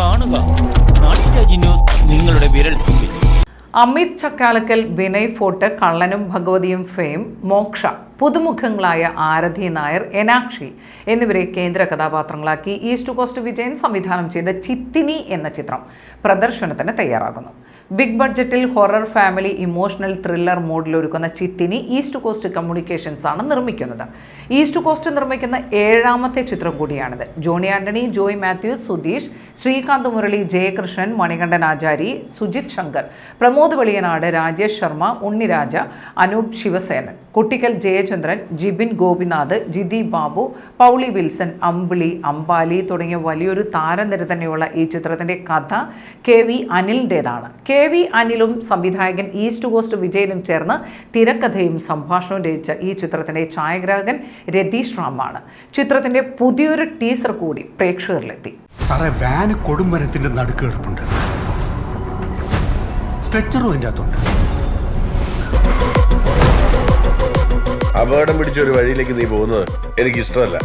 കാണുക. നാട്ടുരാജ്യ ന്യൂസ് നിങ്ങളുടെ വിരൽ അമിത് ചക്കാലക്കൽ വിനയ് ഫോർട്ട് കള്ളനും ഭഗവതിയും ഫെയിം മോക്ഷ. പുതുമുഖങ്ങളായ ആരതി നായർ എനാക്ഷി എന്നിവരെ കേന്ദ്ര കഥാപാത്രങ്ങളാക്കി ഈസ്റ്റ് കോസ്റ്റ് വിജയൻ സംവിധാനം ചെയ്ത ചിത്തിനി എന്ന ചിത്രം പ്രദർശനത്തിന് തയ്യാറാകുന്നു. ബിഗ് ബഡ്ജറ്റിൽ ഹൊറർ ഫാമിലി ഇമോഷണൽ ത്രില്ലർ മോഡിൽ ഒരുക്കുന്ന ചിത്തിനി ഈസ്റ്റ് കോസ്റ്റ് കമ്മ്യൂണിക്കേഷൻസ് ആണ് നിർമ്മിക്കുന്നത്. ഈസ്റ്റ് കോസ്റ്റ് നിർമ്മിക്കുന്ന ഏഴാമത്തെ ചിത്രം കൂടിയാണിത്. ജോണി ആന്റണി ജോയ് മാത്യൂസ് സുധീഷ് ശ്രീകാന്ത് മുരളി ജയകൃഷ്ണൻ മണികണ്ഠൻ ആചാരി സുജിത് ശങ്കർ പ്രമോദ് വെളിയനാട് രാജേഷ് ശർമ്മ ഉണ്ണിരാജ അനൂപ് ശിവസേനൻ. കുട്ടിക്കൽ ജയചന്ദ്രൻ ജിബിൻ ഗോപിനാഥ് ജിതി ബാബു പൗളി വിൽസൺ അമ്പിളി അമ്പാലി തുടങ്ങിയ വലിയൊരു താരനിര തന്നെയുള്ള ഈ ചിത്രത്തിന്റെ കഥ കെ വി അനിലിന്റേതാണ് കെ വി അനിലും സംവിധായകൻ ഈസ്റ്റ് കോസ്റ്റ് വിജയനും ചേർന്ന് തിരക്കഥയും സംഭാഷണവും രചിച്ച ഈ ചിത്രത്തിന്റെ ഛായാഗ്രാഹകൻ രതീഷ് റാമാണ്. ചിത്രത്തിന്റെ പുതിയൊരു ടീസർ കൂടി പ്രേക്ഷകരിലെത്തി. സാറേ വാന് കൊടുമരത്തിന്റെ നടുക്ക് കിടപ്പുണ്ട്. സ്ട്രെച്ചറും അതിന്റെ അകത്തുണ്ട്. അപകടം പിടിച്ച ഒരു വഴിയിലേക്ക് നീ പോകുന്നത് എനിക്ക് ഇഷ്ടമല്ല